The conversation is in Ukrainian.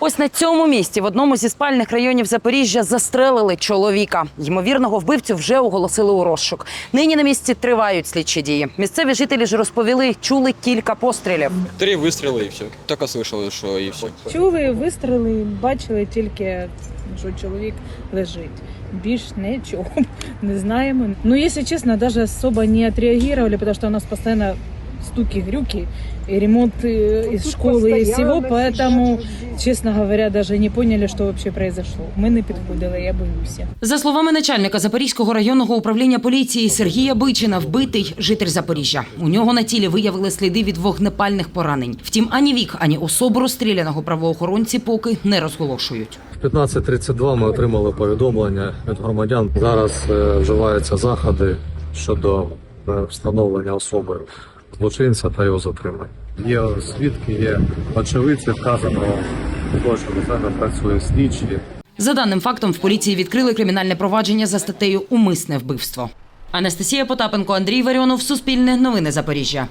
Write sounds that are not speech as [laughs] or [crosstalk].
Ось на цьому місці в одному зі спальних районів Запоріжжя застрелили чоловіка. Ймовірного вбивцю вже оголосили у розшук. Нині на місці тривають слідчі дії. Місцеві жителі ж розповіли, чули кілька пострілів. Три вистріли і все. Тільки слышали, що і все. Чули вистріли, бачили тільки, що чоловік лежить. Більш нічого [laughs] не знаємо. Ну, якщо чесно, навіть особо не отреагировали, тому що у нас постійно стуки, грюки, и ремонт э, из школы, и всего, поэтому, честно говоря, даже не поняли, что вообще произошло. Ми не підходили, я боюся. За словами начальника Запорізького районного управління поліції Сергія Бичина, вбитий житель Запоріжжя. У нього на тілі виявили сліди від вогнепальних поранень. Втім, ані вік, ані особу розстріляного правоохоронці поки не розголошують. В 15.32 ми отримали повідомлення від громадян. Зараз е, вживаються заходи щодо е, встановлення особи злочинця та його затримання. Є свідки, є очевидці вказано злочину. Зараз працює слідчі. За даним фактом, в поліції відкрили кримінальне провадження за статтею Умисне вбивство. Анастасія Потапенко, Андрій Варіонов, Суспільне, Новини Запоріжжя.